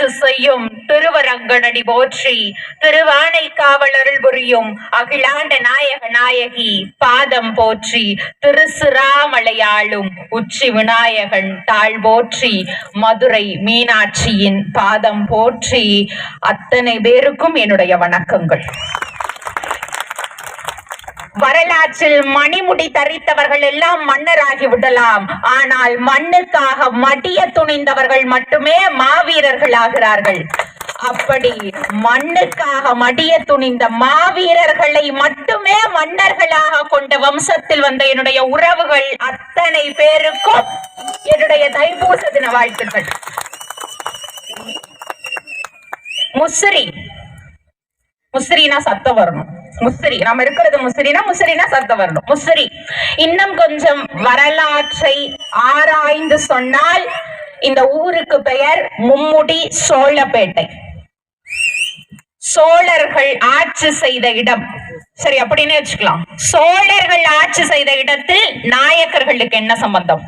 ஆட்சி செய்யும் திருவரங்கனடி போற்றி திருவானை காவலருள் புரியும் அகிலாண்ட நாயக நாயகி பாதம் போற்றி திருசிராமலையாளும் உச்சி விநாயகன் தாழ் போற்றி மதுரை மீனாட்சியின் பாதம் போற்றி. அத்தனை பேருக்கும் என்னுடைய வணக்கங்கள். வரலாற்றில் மணிமுடி தரித்தவர்கள் எல்லாம் மன்னராகி விடலாம். ஆனால் மண்ணுக்காக மடிய துணிந்தவர்கள் மட்டுமே மாவீரர்கள் ஆகிறார்கள். அப்படி மண்ணுக்காக மடிய துணிந்த மாவீரர்களை மட்டுமே மன்னர்களாக கொண்ட வம்சத்தில் வந்த என்னுடைய உறவுகள் அத்தனை பேருக்கும் என்னுடைய தைப்பூச தின வாழ்த்துக்கள். முசிறி. முசிறினா சத்தம் வரணும். முசிறி. நம்ம இருக்கிறது முசிறினா முசிறினா சத்தம் வரணும். முசிறி. இன்னும் கொஞ்சம் வரலாற்றை ஆராய்ந்து சொன்னால் இந்த ஊருக்கு பெயர் மும்முடி சோழப்பேட்டை. சோழர்கள் ஆட்சி செய்த இடம். சரி அப்படின்னு வச்சுக்கலாம். சோழர்கள் ஆட்சி செய்த இடத்தில் நாயக்கர்களுக்கு என்ன சம்பந்தம்?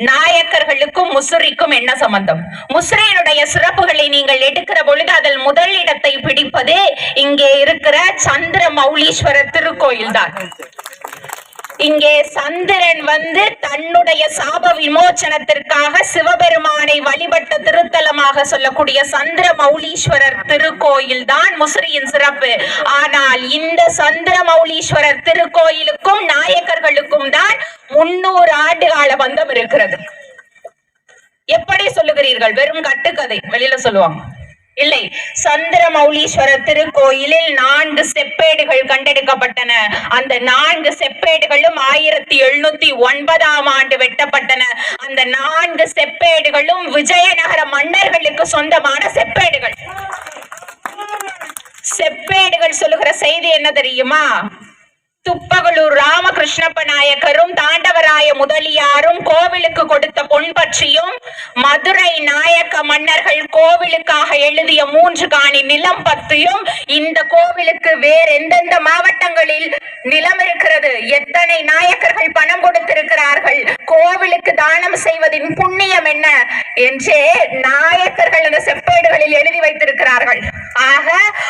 நாயக்கர்களுக்கும் முசுரிக்கும் என்ன சம்பந்தம்? முசிறியினுடைய சிறப்புகளை நீங்கள் எடுக்கிற பொழுது அதில் முதல் இடத்தை பிடிப்பது இங்கே இருக்கிற சந்திர மௌலீஸ்வரர் திருக்கோயில் தான் இங்கே சந்திரன் வந்து தன்னுடைய சாப விமோச்சனத்திற்காக சிவபெருமானை வழிபட்ட திருத்தலமாக சொல்லக்கூடிய சந்திர மௌலீஸ்வரர் திருக்கோயில் தான் முசிறியின் சிறப்பு. ஆனால் இந்த சந்திர மௌலீஸ்வரர் திருக்கோயிலுக்கும் நாயக்கர்களுக்கும் தான் முன்னூறு ஆண்டு கால பந்தம் இருக்கிறது. எப்படி சொல்லுகிறீர்கள்? வெறும் கட்டுக்கதை. வெளியில சொல்லுவாங்க. இல்லை. சந்திரமௌலீஸ்வரர் திருக்கோயிலில் நான்கு செப்பேடுகள் கண்டெடுக்கப்பட்டன. அந்த நான்கு செப்பேடுகளும் ஆயிரத்தி எழுநூத்தி ஒன்பதாம் ஆண்டு வெட்டப்பட்டன. அந்த நான்கு செப்பேடுகளும் விஜயநகர மன்னர்களுக்கு சொந்தமான செப்பேடுகள். செப்பேடுகள் சொல்லுகிற செய்தி என்ன தெரியுமா? துப்பகலூர் ராமகிருஷ்ணப்ப நாயக்கரும் தாண்டவராய முதலியாரும் கோவிலுக்கு கொடுத்த பொன் பற்றியும் மதுரை நாயக்க மன்னர்கள் கோவிலுக்காக எழுதிய மூன்று காணி நிலம் பற்றியும் இந்த கோவிலுக்கு வேற எந்தெந்த மாவட்டங்களில் நிலம் இருக்கிறது? எத்தனை நாயக்கர்கள் பணம் கொடுத்திருக்கிறார்கள்? கோவிலுக்கு தானம் செய்வதின் புண்ணியம் என்ன? என்றே நாயக்கர்கள் அந்த செப்பேடுகளில் எழுதி வைத்திருக்கிறார்கள். ஆக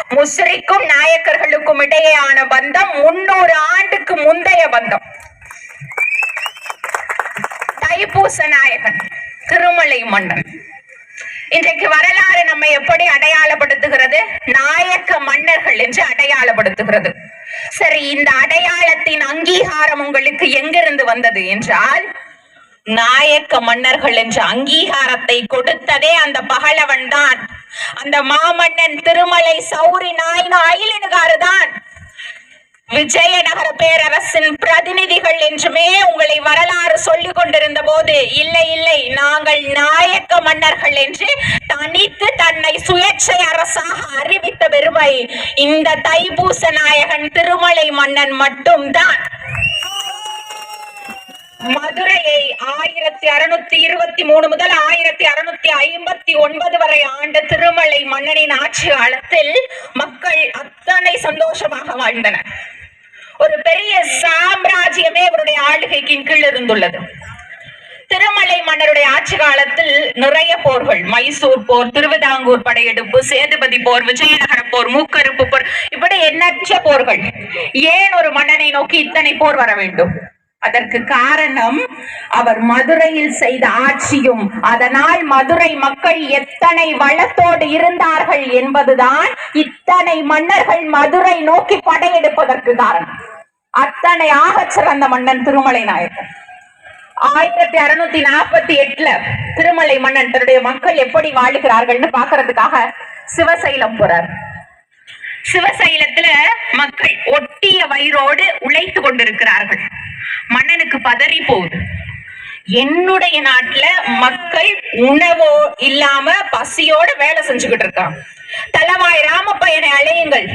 முஸ்ரிக்கும் நாயக்கர்களுக்கும் இடையேயான பந்தம் முன்னூறு ஆண்டுக்கு முந்தைய பந்தம். தைப்பூச நாயகன் திருமலை மன்னன். இன்றைக்கு வரலாறு நம்மை எப்படி அடையாளப்படுத்துகிறது? நாயக்க மன்னர்கள் என்று அடையாளப்படுத்துகிறது. சரி இந்த அடையாளத்தின் அங்கீகாரம் உங்களுக்கு எங்கிருந்து வந்தது என்றால் நாயக்க மன்னர்கள் என்ற அங்கீகாரத்தை கொடுத்ததே அந்த பகலவன் தான். அந்த மாமன்னன் திருமலை சௌரி நாயின் அயிலினுகாரு தான் விஜயநகர பேரரசின் பிரதிநிதிகள் என்றுமே உங்களை வரலாறு சொல்லிக் கொண்டிருந்த போது இல்லை இல்லை நாங்கள் நாயக்க மன்னர்கள் என்று தனித்து தன்னை சுயேட்சை அரசாக அறிவித்த பெருமை இந்த தைப்பூச நாயகன் திருமலை மன்னன் மட்டும்தான். மதுரையை ஆயிரத்தி அறுநூத்தி இருபத்தி மூணு முதல் ஆயிரத்தி அறுநூத்தி ஐம்பத்தி ஒன்பது வரை ஆண்ட திருமலை மன்னனின் ஆட்சி காலத்தில் மக்கள் அத்தனை சந்தோஷமாக வாழ்ந்தனர். ஒரு பெரிய சாம்ராஜ்யமே அவருடைய ஆளுகைக்கு கீழ் இருந்துள்ளது. திருமலை மன்னருடைய ஆட்சி காலத்தில் நிறைய போர்கள் மைசூர் போர் திருவிதாங்கூர் படையெடுப்பு சேதுபதி போர் விஜயநகர போர் மூக்கறுப்பு போர் இப்படி எண்ணற்ற போர்கள். ஏன் ஒரு மன்னனை நோக்கி இத்தனை போர் வர வேண்டும்? அதற்கு காரணம் அவர் மதுரையில் செய்த ஆட்சியும். அதனால் மதுரை மக்கள் எத்தனை வளத்தோடு இருந்தார்கள் என்பதுதான் இத்தனை மன்னர்கள் மதுரை நோக்கி படையெடுப்பதற்கு காரணம். அத்தனை ஆகச் சிறந்த மன்னன் திருமலை நாயக்கன் ஆயிரத்தி அறுநூத்தி நாற்பத்தி எட்டுல திருமலை மன்னன் தன்னுடைய மக்கள் எப்படி வாழுகிறார்கள்னு பாக்குறதுக்காக சிவசைலம் போறார். சிவசைலத்துல மக்கள் ஒட்டிய வயிறோடு உழைத்து கொண்டிருக்கிறார்கள். மன்னனுக்கு பதறி போகுது. என்னுடைய நாட்டுல மக்கள் உணவோ இல்லாம பசியோட வேலை செஞ்சுக்கிட்டு இருக்கான் தலவாய் ராமப்பயனை அழையுங்கள்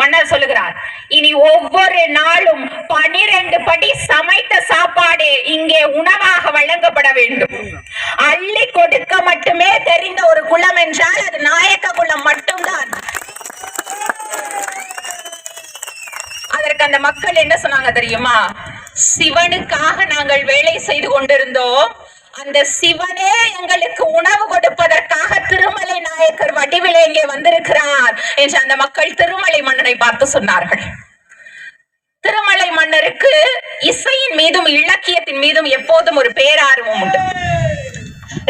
மன்னர் சொல்லுகிறார். இனி ஒவ்வொரு நாளும் பனிரெண்டு படி சமைத்த சாப்பாடு இங்கே உணவாக வழங்கப்பட வேண்டும். அள்ளி கொடுக்க மட்டுமே தெரிந்த ஒரு குலம் என்றால் அது நாயக்க குலம் மட்டும்தான். அதற்கு அந்த மக்கள் என்ன சொன்னாங்க தெரியுமா? சிவனுக்காக நாங்கள் வேலை செய்து கொண்டிருந்தோம். அந்த சிவனே எங்களுக்கு உணவு கொடுப்பதற்காக திருமலை நாயக்கர் வடிவிலே இங்கே வந்திருக்கிறார் என்று அந்த மக்கள் திருமலை மன்னனை பார்த்து சொன்னார்கள். திருமலை மன்னருக்கு இசையின் மீதும் இலக்கியத்தின் மீதும் எப்போதும் ஒரு பேரார்வம் உண்டு.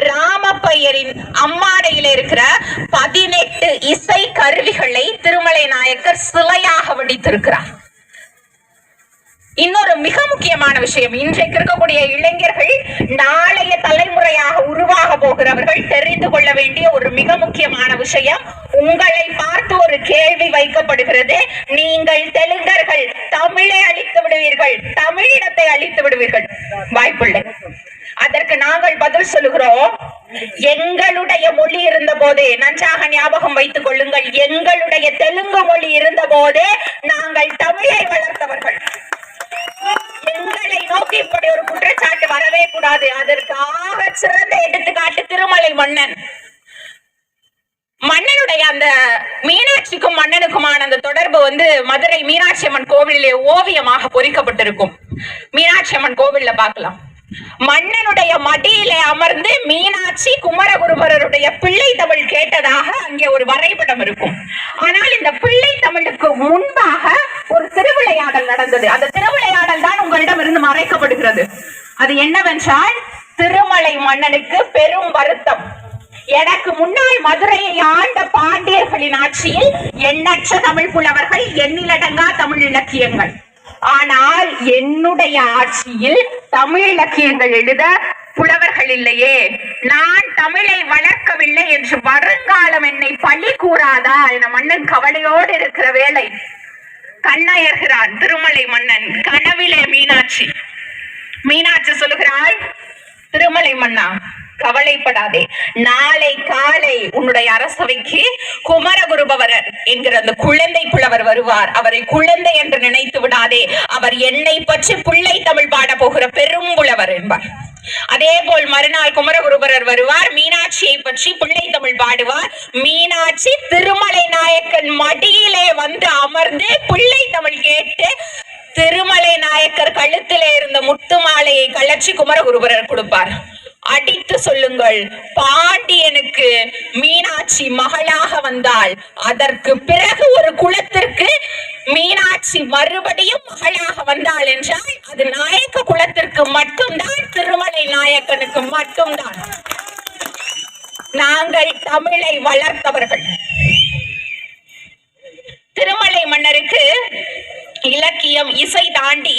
ராமப்பையரின் அம்மாடையில இருக்கிற பதினெட்டு இசை கருவிகளை திருமலை நாயக்கர் சிலையாக வடித்திருக்கிறார். இன்னொரு மிக முக்கியமான விஷயம். இன்றைக்கு இருக்கக்கூடிய இளைஞர்கள் நாளைய தலைமுறையாக உருவாக போகிறவர்கள் தெரிந்து கொள்ள வேண்டிய ஒரு மிக முக்கியமான விஷயம். உங்களை பார்த்து ஒரு கேள்வி வைக்கப்படுகிறது. நீங்கள் தெலுங்கர்கள் தமிழை அழித்து விடுவீர்கள். தமிழினத்தை அழித்து விடுவீர்கள். வாய்ப்பில்லை அதற்கு நாங்கள் பதில் சொல்லுகிறோம். எங்களுடைய மொழி இருந்த போதே நன்றாக ஞாபகம் வைத்துக் கொள்ளுங்கள். எங்களுடைய தெலுங்கு மொழி இருந்த போதே நாங்கள் தமிழை வளர்த்தவர்கள். எங்களை நோக்கி இப்படி ஒரு குற்றச்சாட்டு வரவே கூடாது. அதற்காக சிறந்த எடுத்துக்காட்டு திருமலை மன்னன். மன்னனுடைய அந்த மீனாட்சிக்கும் மன்னனுக்குமான அந்த தொடர்பு வந்து மதுரை மீனாட்சி அம்மன் கோவிலே ஓவியமாக பொறிக்கப்பட்டிருக்கும். மீனாட்சி அம்மன் கோவில்ல பார்க்கலாம். மன்னனுடைய மடியிலே அமர்ந்து மீனாட்சி குமரகுருபரருடைய பிள்ளை தமிழ் கேட்டதாக அங்கே ஒரு வரைபடம் இருக்கும். ஆனால் இந்த பிள்ளை தமிழுக்கு முன்பாக ஒரு திருவிளையாடல் நடந்தது. அந்த திருவிளையாடல் தான் உங்களிடம் இருந்து மறைக்கப்படுகிறது. அது என்னவென்றால் திருமலை மன்னனுக்கு பெரும் வருத்தம். எனக்கு முன்னால் மதுரையை ஆண்ட பாண்டியர்களின் ஆட்சியில் எண்ணற்ற தமிழ் புலவர்கள் எண்ணிலடங்கா தமிழ் இலக்கியங்கள். ஆனால் என்னுடைய ஆட்சியில் தமிழ் இலக்கியங்கள் எழுத புலவர்கள் இல்லையே. நான் தமிழை வளர்க்கவில்லை என்று வருங்காலம் என்னை பழி கூறாதா என மன்னன் கவலையோடு இருக்கிற வேலை கண்ணயர்கிறான் திருமலை மன்னன் கனவிலே மீனாட்சி. மீனாட்சி சொல்லுகிறாள் திருமலை மன்னா. கவலைப்படாதே. நாளை காலை உன்னுடைய அரசவைக்கு குமரகுருபவரர் என்கிற அந்த குழந்தை புலவர் வருவார். அவரை குழந்தை என்று நினைத்து விடாதே. அவர் என்னை பற்றி பிள்ளை தமிழ் பாட போகிற பெரும் புலவர் என்பார். அதே போல் மறுநாள் குமரகுருபரர் வருவார். மீனாட்சியை பற்றி பிள்ளை தமிழ் பாடுவார். மீனாட்சி திருமலை நாயக்கன் மடியிலே வந்து அமர்ந்து பிள்ளை தமிழ் கேட்டு திருமலை நாயக்கர் கழுத்திலே இருந்த முத்து மாலையை கழற்றி குமரகுருபரர் கொடுப்பார். அடித்து சொல்லுங்கள். பாண்டியனுக்கு மீனாட்சி மகளாக வந்தால் அதற்கு பிறகு ஒரு குலத்திற்கு மீனாட்சி மறுபடியும் மகளாக வந்தாள் என்றால் அது நாயக்க குலத்திற்கு மட்டும்தான் திருமலை நாயக்கனுக்கு மட்டும்தான். நாங்கள் தமிழை வளர்த்தவர்கள். திருமலை மன்னருக்கு இலக்கியம் இசை தாண்டி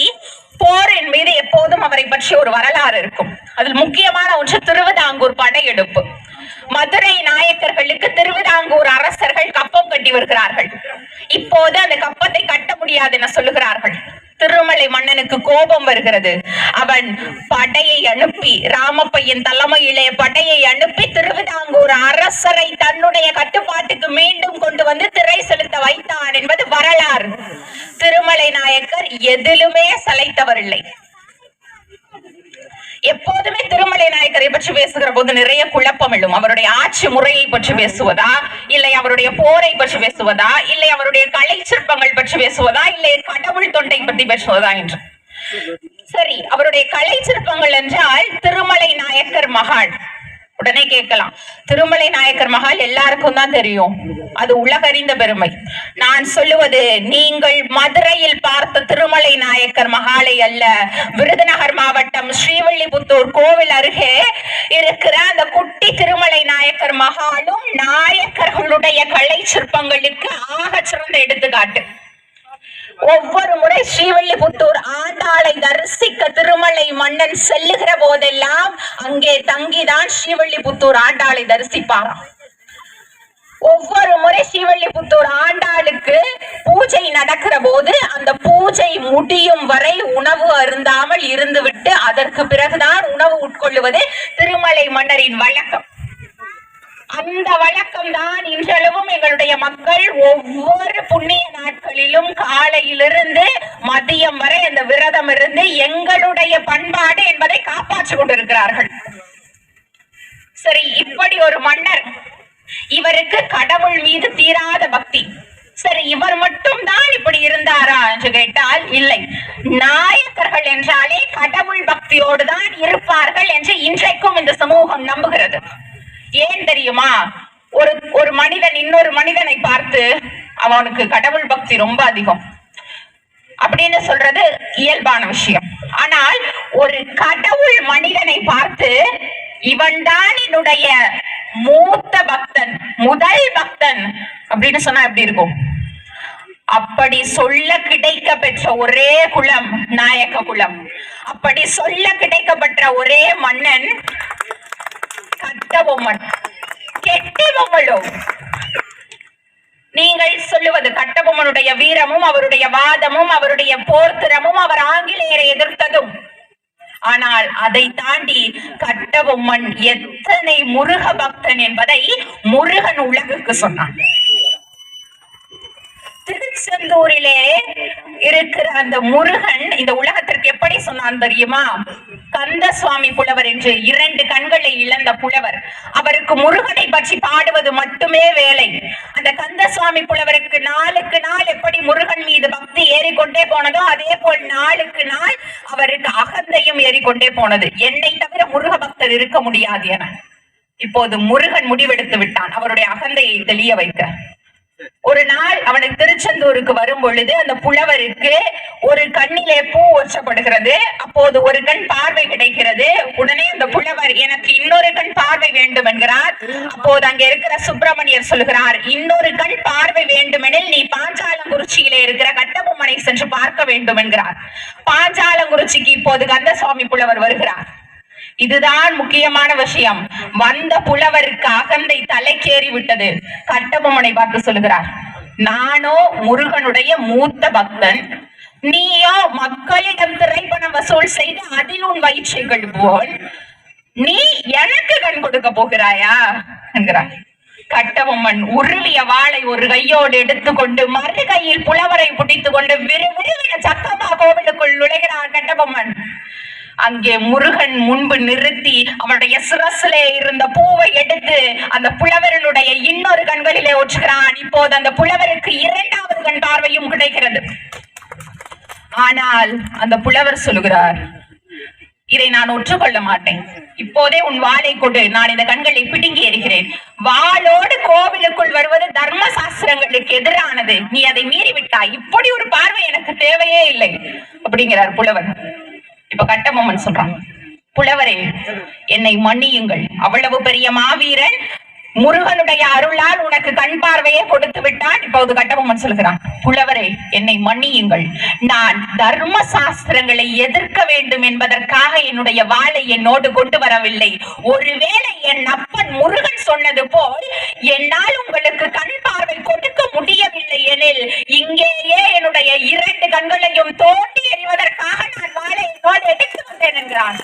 போரின் மீது எப்போதும் அவரை பற்றி ஒரு வரலாறு இருக்கும். அதில் முக்கியமான ஒன்று திருவிதாங்கூர் படையெடுப்பு. மதுரை நாயக்கர்களுக்கு திருவிதாங்கூர் அரசர்கள் கப்பம் கட்டி வருகிறார்கள். இப்போது அந்த கப்பத்தை கட்ட முடியாது என சொல்லுகிறார்கள். திருமலை மன்னனுக்கு கோபம் வருகிறது. அவன் படையை அனுப்பி ராமப்பையன் தலைமையிலே படையை அனுப்பி திருவிதாங்கூர் அரசரை தன்னுடைய கட்டுப்பாட்டுக்கு மீண்டும் கொண்டு வந்து திரை செலுத்த வைத்தான் என்பது வரலாறு. திருமலை நாயக்கர் எதிலுமே சளைத்தவர் இல்லை எப்போதுமே திருமலை நாயக்கரை பற்றி பேசுகிற போது நிறைய குழப்பம் எழும். அவருடைய ஆட்சி முறையை பற்றி பேசுவதா? இல்லை அவருடைய போரை பற்றி பேசுவதா? இல்லை அவருடைய கலை சிற்பங்கள் பற்றி பேசுவதா? இல்லை கடவுள் தொண்டை பற்றி பேசுவதா என்று? சரி அவருடைய கலை சிற்பங்கள் என்றால் திருமலை நாயக்கர் மகான். உடனே கேட்கலாம். திருமலை நாயக்கர் மகால் எல்லாருக்கும் தான் தெரியும். அது உலகறிந்த பெருமை. நான் சொல்லுவது நீங்கள் மதுரையில் பார்த்த திருமலை நாயக்கர் மகாலை அல்ல. விருதுநகர் மாவட்டம் ஸ்ரீவில்லிபுத்தூர் கோவில் அருகே இருக்கிற அந்த குட்டி திருமலை நாயக்கர் மகாலும் நாயக்கர்களுடைய கலை சிற்பங்களுக்கு ஆக சிறந்த எடுத்துக்காட்டு. ஒவ்வொரு முறை ஸ்ரீவல்லிபுத்தூர் ஆண்டாளை தரிசிக்க திருமலை மன்னன் செல்லுகிற போதெல்லாம் அங்கே தங்கிதான் ஸ்ரீவல்லிபுத்தூர் ஆண்டாளை தரிசிப்பாராம். ஒவ்வொரு முறை ஸ்ரீவல்லிபுத்தூர் ஆண்டாளுக்கு பூஜை நடக்கிற போது அந்த பூஜை முடியும் வரை உணவு அருந்தாமல் இருந்துவிட்டு அதற்கு பிறகுதான் உணவு உட்கொள்ளுவது திருமலை மன்னரின் வழக்கம். அந்த வழக்கம் தான் இன்றளவும் எங்களுடைய மக்கள் ஒவ்வொரு புண்ணிய நாட்களிலும் காலையிலிருந்து மதியம் வரை அந்த விரதம் இருந்து எங்களுடைய பண்பாடு என்பதை காப்பாற்றிக் கொண்டிருக்கிறார்கள். சரி இப்படி ஒரு மன்னர் இவருக்கு கடவுள் மீது தீராத பக்தி. சரி இவர் மட்டும் தான் இப்படி இருந்தாரா என்று கேட்டால் இல்லை. நாயக்கர்கள் என்றாலே கடவுள் பக்தியோடு தான் இருப்பார்கள் என்று இன்றைக்கும் இந்த சமூகம் நம்புகிறது. ஏன் தெரியுமா? ஒரு ஒரு மனிதன் இன்னொரு மனிதனை பார்த்து அவனுக்கு கடவுள் பக்தி ரொம்ப அதிகம். அப்படின்னு சொல்றது இயல்பான விஷயம். ஆனால் ஒரு கடவுள் மனிதனை பார்த்து இவன்தான் என்னுடைய மூத்த பக்தன் முதல் பக்தன் அப்படின்னு சொன்னா எப்படி இருக்கும்? அப்படி சொல்ல கிடைக்க பெற்ற ஒரே குலம் நாயக்க குலம். அப்படி சொல்ல கிடைக்கப்பெற்ற ஒரே மன்னன் பொம்மன் கெட்டி கெட்டபொம்மளோ நீங்கள் சொல்லுவது கட்டபொம்மனுடைய வீரமும் அவருடைய வாதமும் அவருடைய போர்த்திறமும் அவர் ஆங்கிலேயரை எதிர்த்ததும். ஆனால் அதை தாண்டி கட்டபொம்மன் எத்தனை முருக பக்தன் என்பதை முருகன் உலகுக்கு சொன்னான். திருச்செந்தூரிலே இருக்கிற அந்த முருகன் இந்த உலகத்திற்கு எப்படி சொன்னான் தெரியுமா? கந்த சுவாமி புலவர் என்று இரண்டு கண்களை இழந்த புலவர். அவருக்கு முருகனை பற்றி பாடுவது மட்டுமே வேலை. அந்த கந்த சுவாமி புலவருக்கு நாளுக்கு நாள் எப்படி முருகன் மீது பக்தி ஏறிக்கொண்டே போனதோ அதே போல் நாளுக்கு நாள் அவருக்கு அகந்தையும் ஏறிக்கொண்டே போனது. என்னை தவிர முருக பக்தர் இருக்க முடியாது என. இப்போது முருகன் முடிவெடுத்து விட்டான். அவருடைய அகந்தையை தெளிய வைக்க. ஒரு நாள் அவனுக்கு திருச்செந்தூருக்கு வரும் பொழுது அந்த புலவருக்கு ஒரு கண்ணிலே பூ ஒற்றப்படுகிறது அப்போது ஒரு கண் பார்வை கிடைக்கிறது. உடனே அந்த புலவர் எனக்கு இன்னொரு கண் பார்வை வேண்டும் என்கிறார். அப்போது அங்க இருக்கிற சுப்பிரமணியர் சொல்கிறார் இன்னொரு கண் பார்வை வேண்டுமெனில் நீ பாஞ்சாலங்குறிச்சியிலே இருக்கிற கட்டபொம்மனை சென்று பார்க்க வேண்டும் என்கிறார். பாஞ்சாலங்குறிச்சிக்கு இப்போது கந்தசுவாமி புலவர் வருகிறார். இதுதான் முக்கியமான விஷயம். வந்த புலவருக்கு அகந்தை தலைக்கேறி விட்டது. கட்டபொம்மனை பார்த்து சொல்லுகிறார் நானோ முருகனுடைய மூத்த பக்தன். நீயோ மக்களிடம் திரைப்பணம் வசூல் செய்து அதில் உன் வயிற்றை கழுவுவோன் நீ எனக்கு கண் கொடுக்க போகிறாயா? என்கிறார். கட்டபொம்மன் உருவிய வாளை ஒரு கையோடு எடுத்துக்கொண்டு மறு கையில் புலவரை பிடித்துக் கொண்டு விறுவிறுவென சக்கமா கோவிலுக்குள் நுழைகிறார் கட்டபொம்மன். அங்கே முருகன் முன்பு நிறுத்தி அவனுடைய சிரசிலே இருந்த பூவை எடுத்து அந்த புலவரனுடைய இன்னொரு கண்களிலே ஒற்றுகிறான் இப்போது அந்த புலவருக்கு இரண்டாவது கண் பார்வையும் கிடைக்கிறது. ஆனால் அந்த புலவர் சொல்லுகிறார் இதை நான் ஒற்றுக்கொள்ள மாட்டேன். இப்போதே உன் வாளை கொண்டு நான் இந்த கண்களை பிடுங்கி எறிகிறேன். வாளோடு கோவிலுக்குள் வருவது தர்ம சாஸ்திரங்களுக்கு எதிரானது. நீ அதை மீறிவிட்டாய். இப்படி ஒரு பார்வை எனக்கு தேவையே இல்லை. அப்படிங்கிறார் புலவர். இப்ப கட்டபொம்மன் சொல்றான் புலவரே என்னை மன்னியுங்கள். அவ்வளவு பெரிய மாவீரன் முருகனுடைய அருளால் உனக்கு கண் பார்வையை கொடுத்து விட்டான். இப்போது கட்டபொம்மன் சொல்கிறான் புலவரே என்னை மன்னியுங்கள். நான் தர்ம சாஸ்திரங்களை எதிர்க்க வேண்டும் என்பதற்காக என்னுடைய வாளை என்னோடு கொண்டு வரவில்லை. ஒருவேளை என் அப்பன் முருகன் சொன்னது போல் என்னால் உங்களுக்கு கண் பார்வை கொடுக்க முடியவில்லை எனில் இங்கேயே என்னுடைய இரண்டு கண்களையும் தோண்டி எறிவதற்காக நான் வாளை என்னோடு எடுத்து வந்தேன் என்கிறான்.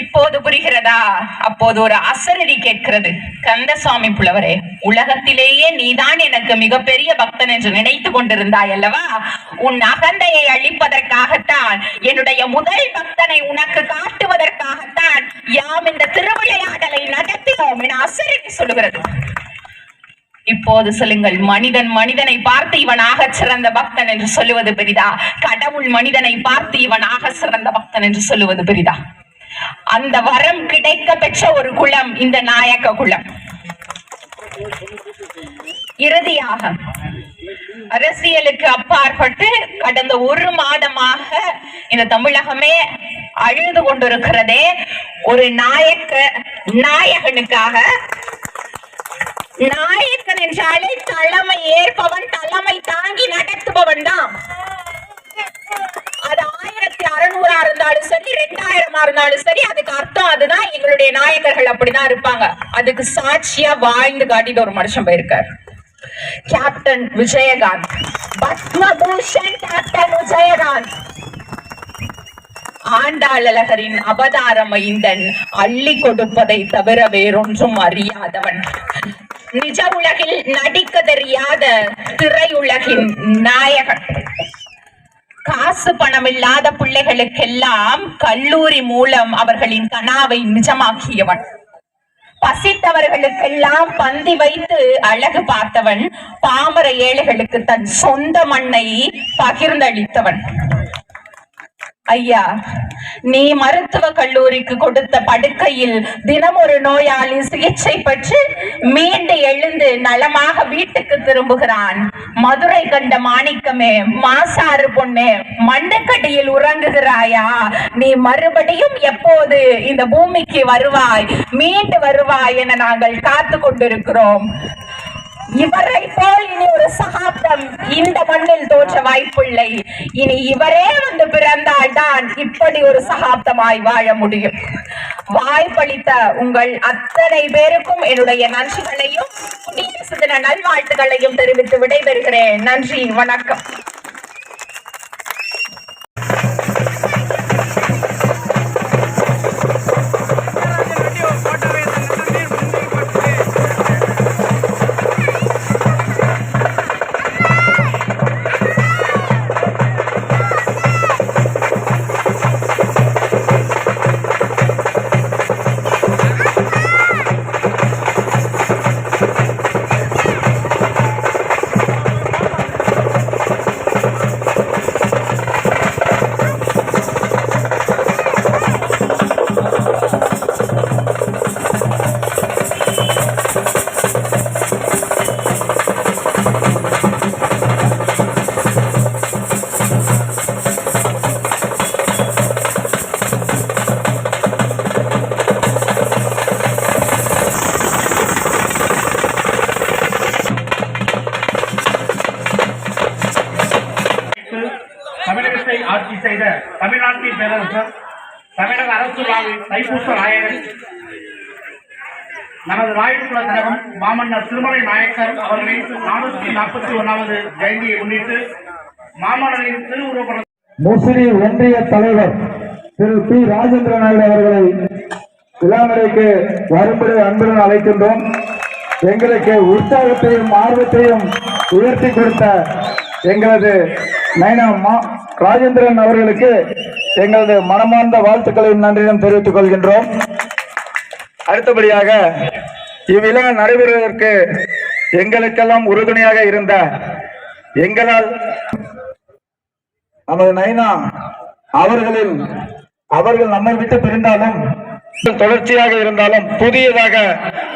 இப்போது புரிகிறதா? அப்போது ஒரு அசரடி கேட்கிறது. கந்தசுவாமி புலவரே உலகத்திலேயே நீதான் எனக்கு மிகப்பெரிய பக்தன் என்று நினைத்து கொண்டிருந்தாய் அல்லவா? உன் அகந்தையை அழிப்பதற்காகத்தான் என்னுடைய முதல் பக்தனை உனக்கு காட்டுவதற்காகத்தான் யாம் இந்த திருவிளையாடலை நடத்தினோம் என அசரடி சொல்லுகிறது. இப்போது சொல்லுங்கள் மனிதன் மனிதனை பார்த்து இவனாக சிறந்த பக்தன் என்று சொல்லுவது பெரிதா? கடவுள் மனிதனை பார்த்து இவனாக சிறந்த பக்தன் என்று சொல்லுவது பெரிதா? அந்த வரம் கிடைக்க பெற்ற ஒரு குளம் இந்த நாயக்க குளம் இறுதியாக அரசியலுக்கு அப்பாற்பட்டு கடந்த ஒரு மாதமாக இந்த தமிழகமே அழுது கொண்டிருக்கிறதே ஒரு நாயக்க நாயகனுக்காக. நாயக்கன் என்றாலே தலைமை ஏற்பவன் தலைமை தாங்கி நடத்துபவன் தான். அது ஆயிரத்தி அறுநூறா இருந்தாலும் சரி ரெண்டாயிரமா இருந்தாலும் சரி அதுக்கு அர்த்தம் அதுதான். எங்களுடைய நாயக்கர்கள் அப்படிதான் இருப்பாங்க. அதுக்கு சாட்சியா வாழ்ந்து காட்டிட்டு ஒரு மனுஷன் போயிருக்காரு. கேப்டன் விஜயகாந்த். பத்மபூஷன் கேப்டன் விஜயகாந்த். ஆண்டாளழகரின் அவதார மைந்தன் அள்ளி கொடுப்பதை தவிர வேறொன்றும் அறியாதவன். நிஜ உலகில் நடிக்க தெரியாத திரையுலகின் நாயகன். காசு பணம் இல்லாத பிள்ளைகளுக்கெல்லாம் கல்லூரி மூலம் அவர்களின் கனாவை நிஜமாக்கியவன். பசித்தவர்களுக்கெல்லாம் பந்தி வைத்து அழகு பார்த்தவன் பாமர ஏழைகளுக்கு தன் சொந்த மண்ணை பகிர்ந்தளித்தவன். ஐயா நீ மருத்துவ கல்லூரிக்கு கொடுத்த படுக்கையில் தினம் ஒரு நோயாளி சிகிச்சை பெற்று மீண்டு எழுந்து நலமாக வீட்டுக்கு திரும்புகிறான். மதுரை கண்ட மாணிக்கமே மாசாறு பொண்ணு மண்ணுக்கடியில் உறங்குகிறாயா? நீ மறுபடியும் எப்போது இந்த பூமிக்கு வருவாய்? மீண்டு வருவாய் என நாங்கள் காத்து கொண்டிருக்கிறோம். இவரை போல் இனி ஒரு சகாப்தம் இந்த மண்ணில் தோற்ற வாய்ப்பில்லை. இனி இவரே வந்து பிறந்தால் தான் இப்படி ஒரு சகாப்தமாய் வாழ முடியும். வாய்ப்பளித்த உங்கள் அத்தனை பேருக்கும் என்னுடைய நன்றிகளையும் குடியரசு தின நல்வாழ்த்துகளையும் தெரிவித்து விடைபெறுகிறேன். நன்றி வணக்கம். செய்த தமிழ்நாட்டின் பேரரசர் தமிழக அரசு தைப்பூச நாயகன் நமது ராயகுல கழகம் மாமன்னர் திருமலை நாயக்கர் அவர்களின் நானூற்றி நாற்பத்தி ஒன்னாவது ஜெயந்தியை முன்னிட்டு மாமன்னரின் திருவுருவப்படம் முஸ்லிம் ஒன்றிய தலைவர் திரு பி ராஜேந்திர நாயுடு அவர்களை விழாமலைக்கு வரும்படி அன்புடன் அழைக்கின்றோம். எங்களுக்கு உற்சாகத்தையும் ஆர்வத்தையும் உயர்த்தி கொடுத்த எங்களது நயனா மா ராஜேந்திரன் அவர்களுக்கு எங்களது மனமார்ந்த வாழ்த்துக்களையும் நன்றியும் தெரிவித்துக் கொள்கின்றோம். அடுத்தபடியாக இவ்விழா நடைபெறுவதற்கு எங்களுக்கெல்லாம் உறுதுணையாக இருந்த எங்களால் நமது நைனா அவர்களின் அவர்கள் நம்மை விட்டு பிரிந்தாலும் தொடர்ச்சியாக இருந்தாலும் புதியதாக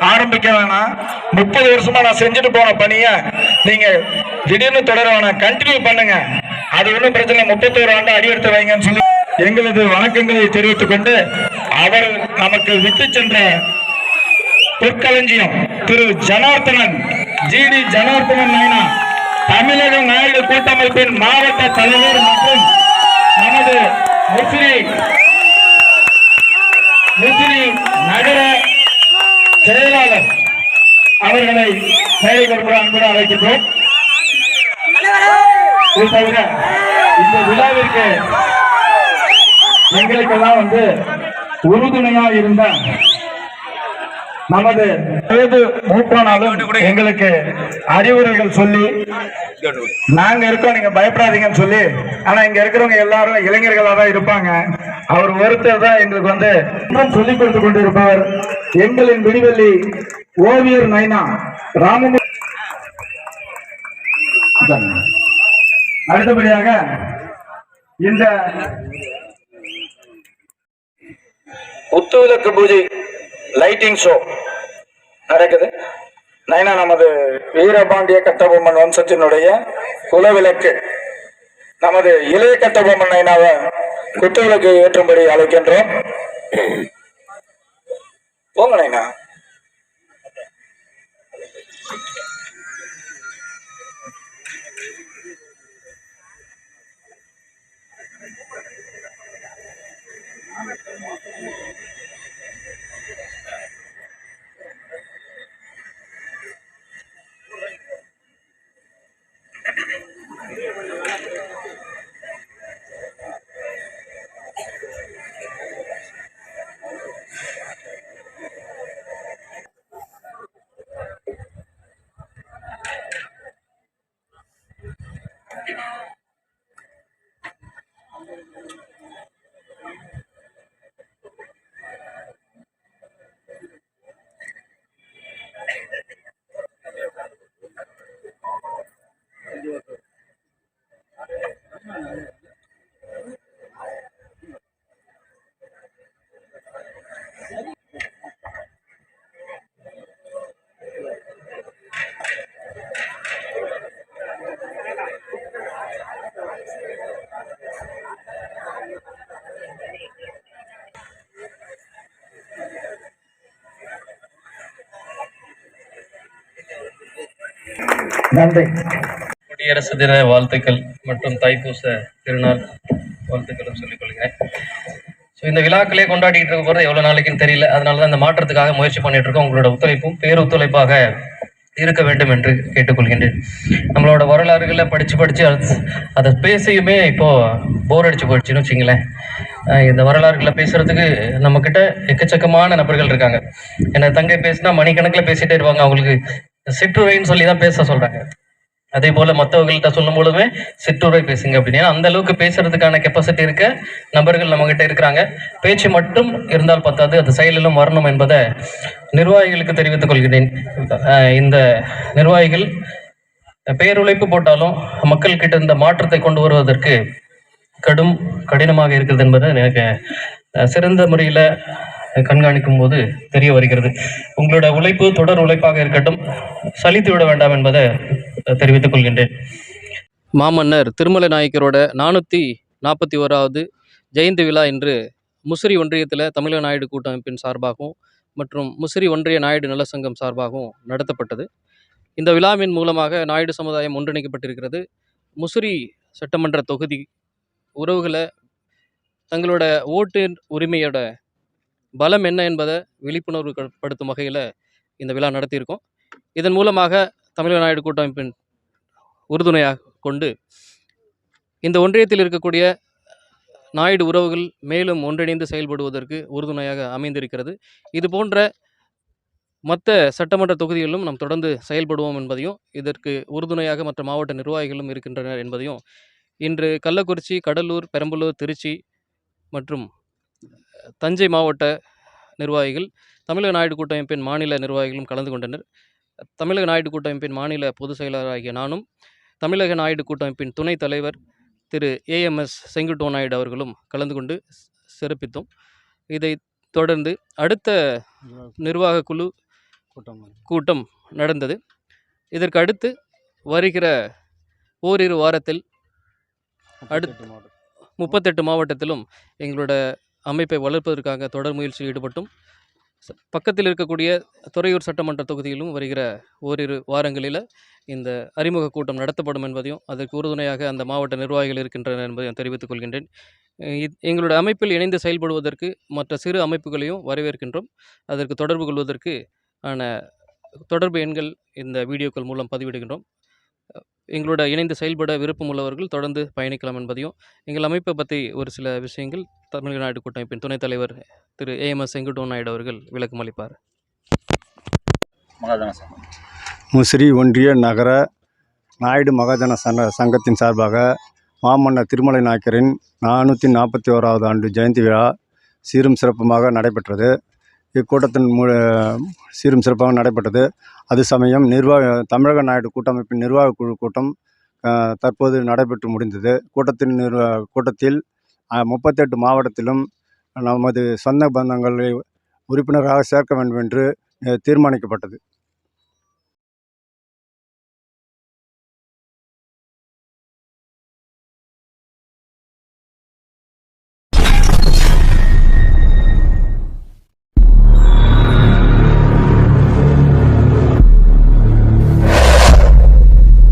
ஆரம்பிக்க வேணாம். முப்பது வருஷமா நான் செஞ்சுட்டு போன பணிய நீங்க திடீர்னு தொடர வேணாம் கண்டினியூ பண்ணுங்க. அது ஒன்றும் பிரச்சனை? முப்பத்தோரு ஆண்டு அடியெடுத்து வைங்கன்னு சொல்லி எங்களது வணக்கங்களை தெரிவித்துக் கொண்டு அவர் நமக்கு விட்டு சென்ற பொற்களஞ்சியம் திரு ஜனார்த்தனன் ஜிடி ஜனார்த்தனன் நைனா தமிழக நாயுடு கூட்டமைப்பின் மாவட்ட தலைவர் மற்றும் நமது முஸ்லிம் முஸ்லிம் நகர செயலாளர் அவர்களை செயல்படுத்த அன்புடன் அழைக்கின்றோம். இது தவிர இந்த விழாவிற்கு எங்களுக்கெல்லாம் வந்து உறுதுணையா இருந்த நமது வயது மூப்பானாலும் எங்களுக்கு அறிவுரைகள் சொல்லி நாங்க இருக்கோம் நீங்க பயப்படாதீங்கன்னு சொல்லி ஆனா இங்க இருக்கிறவங்க எல்லாரும் இளைஞர்களா தான் இருப்பாங்க. அவர் ஒருத்தர் தான் எங்களுக்கு வந்து இன்னும் சொல்லிக் கொடுத்து கொண்டிருப்பவர் எங்களின் விடிவெள்ளி ஓவியர் நைனா ராமமூர்த்தி. அடுத்தபடியாக இந்த குத்துவிளக்கு பூஜை லைட்டிங் ஷோ நடக்குது. நைனா நமது வீரபாண்டிய கட்டபொம்மன் வம்சத்தினுடைய குலவிளக்கு. நமது இளைய கட்டபொம்மன் நைனாவை குத்துவிளக்கு ஏற்றும்படி அழைக்கின்றோம். போங்க நைனா. நன்றி. குடியரசு தின வாழ்த்துக்கள் மற்றும் தைப்பூச திருநாள் வாழ்த்துக்களும் சொல்லிக் கொள்கிறேன். ஸோ இந்த விழாக்களே கொண்டாடிட்டு இருக்க போகிறது எவ்வளோ நாளைக்குன்னு தெரியல. அதனால தான் இந்த மாற்றத்துக்காக முயற்சி பண்ணிட்டு இருக்கோம். உங்களோட ஒத்துழைப்பும் பேரொத்துழைப்பாக இருக்க வேண்டும் என்று கேட்டுக்கொள்கின்றேன். நம்மளோட வரலாறுகளை படித்து படித்து அதை பேசியுமே இப்போ போர் அடிச்சு போயிடுச்சுன்னு வச்சுங்களேன். இந்த வரலாறுகளை பேசுறதுக்கு நம்ம கிட்ட எக்கச்சக்கமான நபர்கள் இருக்காங்க. என்ன தங்கை பேசினா மணிக்கணக்கில் பேசிட்டே இருப்பாங்க. அவங்களுக்கு சிற்றுரைன்னு சொல்லி தான் பேச சொல்றாங்க. அதே போல மற்றவர்கள்ட்ட சொல்லும் பொழுதுமே சிற்றுரை பேசுங்க அப்படின்னு. அந்த அளவுக்கு பேசுறதுக்கான கெப்பாசிட்டி இருக்க நபர்கள் நம்ம கிட்ட இருக்கிறாங்க. பேச்சு மட்டும் இருந்தால் பத்தாது அது செயலிலும் வரணும் என்பதை நிர்வாகிகளுக்கு தெரிவித்துக் கொள்கிறேன். இந்த நிர்வாகிகள் பேருழைப்பு போட்டாலும் மக்கள் கிட்ட இந்த மாற்றத்தை கொண்டு வருவதற்கு கடும் கடினமாக இருக்கிறது என்பதை எனக்கு சிறந்த முறையில் கண்காணிக்கும் போது தெரிய வருகிறது. உங்களோட உழைப்பு தொடர் உழைப்பாக இருக்கட்டும் சலித்து விட வேண்டாம் என்பதை தெரிவித்துக் கொள்கின்றேன். மாமன்னர் திருமலை நாயக்கரோட நானூற்றி நாற்பத்தி ஓராவது ஜெயந்தி விழா இன்று முசிறி ஒன்றியத்தில் தமிழக நாயுடு கூட்டமைப்பின் சார்பாகவும் மற்றும் முசிறி ஒன்றிய நாயுடு நல சங்கம் சார்பாகவும் நடத்தப்பட்டது. இந்த விழாவின் மூலமாக நாயுடு சமுதாயம் ஒன்றிணைக்கப்பட்டிருக்கிறது. முசிறி சட்டமன்ற தொகுதி உறவுகளை தங்களோட ஓட்டு உரிமையோட பலம் என்ன என்பதை விழிப்புணர்வு படுத்தும் வகையில் இந்த விழா நடத்தியிருக்கோம். இதன் மூலமாக தமிழக நாயுடு கூட்டமைப்பின் உறுதுணையாக கொண்டு இந்த ஒன்றியத்தில் இருக்கக்கூடிய நாயுடு உறவுகள் மேலும் ஒன்றிணைந்து செயல்படுவதற்கு உறுதுணையாக அமைந்திருக்கிறது. இது போன்ற மற்ற சட்டமன்ற தொகுதிகளிலும் நாம் தொடர்ந்து செயல்படுவோம் என்பதையும் இதற்கு உறுதுணையாக மற்ற மாவட்ட நிர்வாகிகளும் இருக்கின்றனர் என்பதையும் இன்று கள்ளக்குறிச்சி கடலூர் பெரம்பலூர் திருச்சி மற்றும் தஞ்சை மாவட்ட நிர்வாகிகள் தமிழக நாயுடு கூட்டமைப்பின் மாநில நிர்வாகிகளும் கலந்து கொண்டனர். தமிழக நாயுடு கூட்டமைப்பின் மாநில பொதுச் செயலாளராகிய நானும் தமிழக நாயுடு கூட்டமைப்பின் துணைத் தலைவர் திரு ஏஎம்எஸ் செங்குட்டோ நாயுடு அவர்களும் கலந்து கொண்டு சிறப்பித்தோம். இதை தொடர்ந்து அடுத்த நிர்வாக குழு கூட்டம் நடந்தது. இதற்கு அடுத்து வருகிற ஓரிரு வாரத்தில் அடுத்து முப்பத்தெட்டு மாவட்டத்திலும் எங்களோட அமைப்பை வளர்ப்பதற்காக தொடர் முயற்சியில் ஈடுபட்டும். பக்கத்தில் இருக்கக்கூடிய துறையூர் சட்டமன்ற தொகுதியிலும் வருகிற ஓரிரு வாரங்களில் இந்த அறிமுக கூட்டம் நடத்தப்படும் என்பதையும் அதற்கு உறுதுணையாக அந்த மாவட்ட நிர்வாகிகள் இருக்கின்றனர் என்பதையும் தெரிவித்துக் கொள்கின்றேன். எங்களுடைய அமைப்பில் இணைந்து செயல்படுவதற்கு மற்ற சிறு அமைப்புகளையும் வரவேற்கின்றோம். அதற்கு தொடர்பு கொள்வதற்கு ஆன தொடர்பு எண்கள் இந்த வீடியோக்கள் மூலம் பதிவிடுகின்றோம். எங்களோட இணைந்து செயல்பட விருப்பம் உள்ளவர்கள் தொடர்ந்து பயணிக்கலாம் என்பதையும் எங்கள் அமைப்பை பற்றி ஒரு சில விஷயங்கள் தமிழக நாயுடு கூட்டமைப்பின் துணைத் தலைவர் திரு ஏஎம்எஸ் செங்குட்டோ நாயுடு அவர்கள் விளக்கம் அளிப்பார். முசிறி ஒன்றிய நகர நாயுடு மகாஜன சங்க சங்கத்தின் சார்பாக மாமன்னர் திருமலை நாயக்கரின் நானூற்றி நாற்பத்தி ஓராவது ஆண்டு ஜெயந்தி விழா சீரும் சிறப்புமாக நடைபெற்றது. இக்கூட்டத்தின் மு சீரும் சிறப்பாக நடைபெற்றது. அது சமயம் நிர்வாக தமிழக நாயுடு கூட்டமைப்பின் நிர்வாக குழு கூட்டம் தற்போது நடைபெற்று முடிந்தது. கூட்டத்தின் நிர்வா கூட்டத்தில் முப்பத்தெட்டு மாவட்டத்திலும் நமது சொந்த பந்தங்களை உறுப்பினராக சேர்க்க வேண்டும் என்று தீர்மானிக்கப்பட்டது.